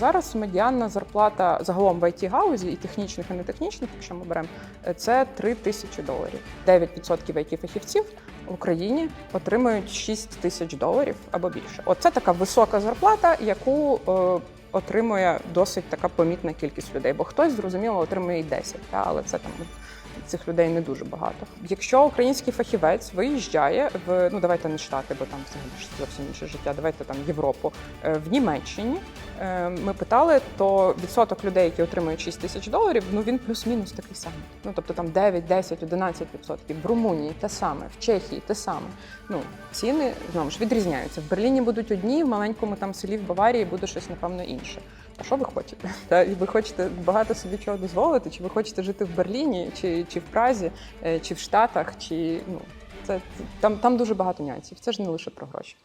Зараз медіанна зарплата загалом в it гаузі і технічних, і нетехнічних, якщо ми беремо, е, це 3 тисячі доларів. 9% it фахівців в Україні отримують 6 тисяч доларів або більше. Оце така висока зарплата, яку е, отримує досить така помітна кількість людей. Бо хтось зрозуміло отримує і 10, та, але це там цих людей не дуже багато. Якщо український фахівець виїжджає в ну давайте не штати, бо там взагалі зовсім інше життя. Давайте там Європу Е, в Німеччині. Е, Ми питали, то відсоток людей, які отримують 6 тисяч доларів, ну він плюс-мінус такий самий. Ну тобто там 9, 10, 11 відсотків. В Румунії те саме, в Чехії те саме. Ну ціни знову ж відрізняються. В Берліні будуть одні, в маленькому там селі в Баварії буде щось напевно інше. А що ви хочете? Та ви хочете багато собі чого дозволити? Чи ви хочете жити в Берліні, чи, чи в Празі, е, чи в Штатах, чи ну це там, там дуже багато нюансів. Це ж не лише про гроші.